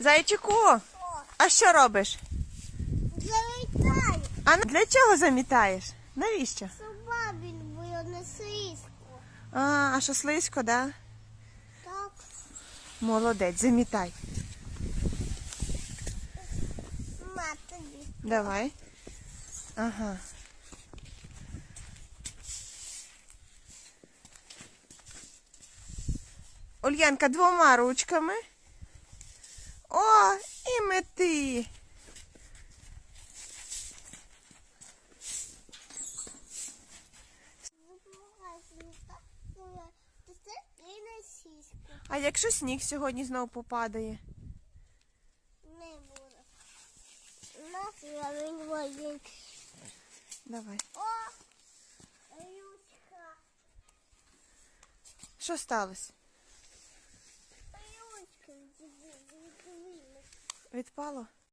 Зайчику, а що робиш? Завітаю. А для чого замітаєш? Навіщо? Собабін, бо я не слизько. А, а що слизько, да? Так. Молодець, замітай. Ма тобі. Давай. Ага. Ульянка двома ручками. Мети. А якщо сніг сьогодні знову попадає? Не буде. Нас я. Давай. О! Рючка. Що сталося? Відпало?